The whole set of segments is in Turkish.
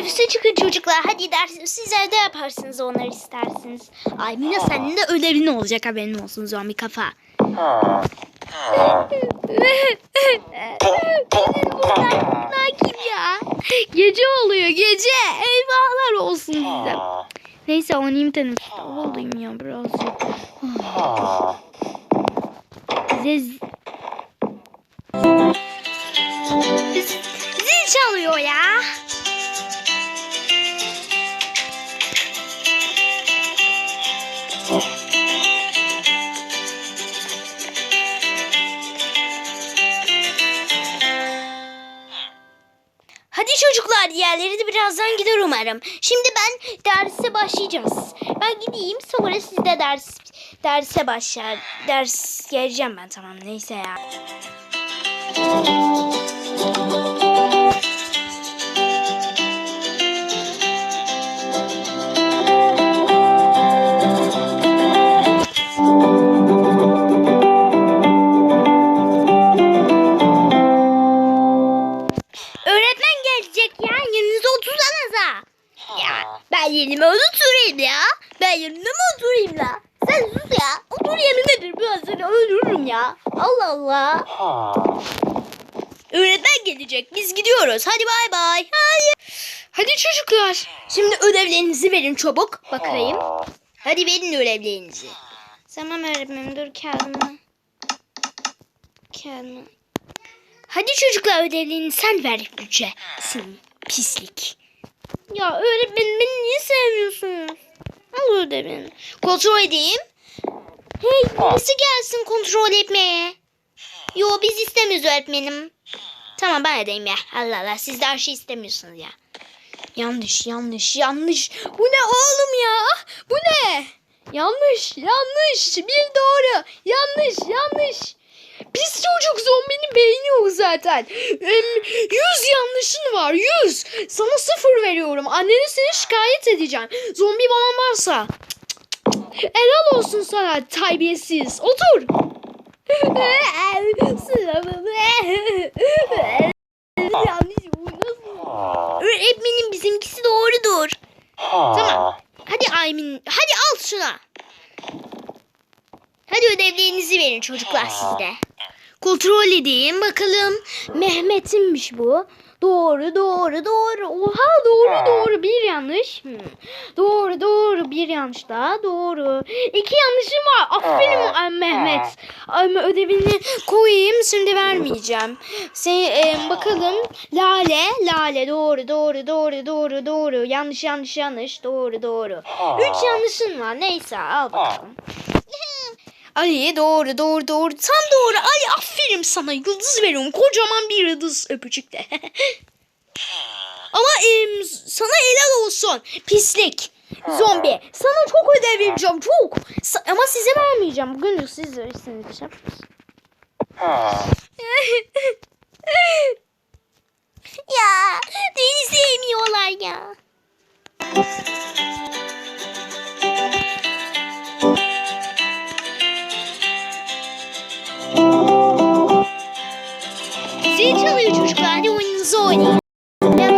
Teneffüse çıkın çocuklar. Hadi ders siz evde yaparsınız onları isterseniz. Ay Mina senin de ödevin olacak haberin olsun zombi kafa. Bunlar kim ya? Gece oluyor gece. Eyvahlar olsun size. Neyse oynayayım teneffüste. Olayım ya birazcık. Z- zil çalıyor ya. Hadi çocuklar diğerleri de birazdan gider umarım. Şimdi ben derse başlayacağız. Ben gideyim sonra siz de ders derse başlar. Ders geleceğim ben tamam neyse ya. Yerime oturayım ya. Ben yerime mi oturayım la? Sen sus ya. Otur yerindedir biraz seni öldürürüm ya. Allah Allah. Öğretmen gelecek. Biz gidiyoruz. Hadi bay bay. Hadi. Hadi çocuklar. Şimdi ödevlerinizi verin çabuk. Bakayım. Hadi verin ödevlerinizi. Tamam öğretmenim dur kağıdımı. Kağıdımı. Hadi çocuklar ödevlerini sen ver Gülce. Sen pislik. Ya öğretmenim beni niye sevmiyorsunuz? Al ödevini. Kontrol edeyim. Hey birisi gelsin kontrol etmeye. Yo biz istemiyoruz öğretmenim. Tamam ben edeyim ya. Allah Allah siz de her şey istemiyorsunuz ya. Yanlış yanlış yanlış. Bu ne oğlum ya? Bu ne? Yanlış yanlış. Bir doğru. Yanlış yanlış. Pis çocuk zombinin beyni yok zaten. Yüz yanlışın var yüz. Sana sıfır veriyorum. Anneni seni şikayet edeceğim. Zombi babam varsa. Helal olsun sana terbiyesiz. Otur. Öğretmenim bizimkisi doğrudur. Tamam. Hadi Aymin. Hadi al şuna. Hadi ödevlerinizi verin çocuklar sizde. Kontrol edeyim bakalım. Mehmet'inmiş bu. Doğru doğru doğru. Oha doğru doğru bir yanlış. Hmm. Doğru doğru bir yanlış daha doğru. İki yanlışım var. Aferin ay Mehmet. Ödevini koyayım şimdi vermeyeceğim. Sen, e, bakalım. Lale lale doğru doğru doğru doğru doğru. Yanlış yanlış yanlış doğru doğru. Üç yanlışın var. Neyse al bakalım. Ali doğru doğru doğru. Tam doğru. Ali aferin sana. Yıldız veriyorum kocaman bir yıldız. Öpücük de. Ama em, sana helal olsun. Pislik. Zombi. Sana çok ödev vereceğim çok. Sa- ama size vermeyeceğim. Bugün siz verirsiniz. ya beni sevmiyorlar ya. Oyununuzu oynayın.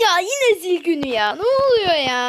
Ya yine zil günü ya. Ne oluyor ya?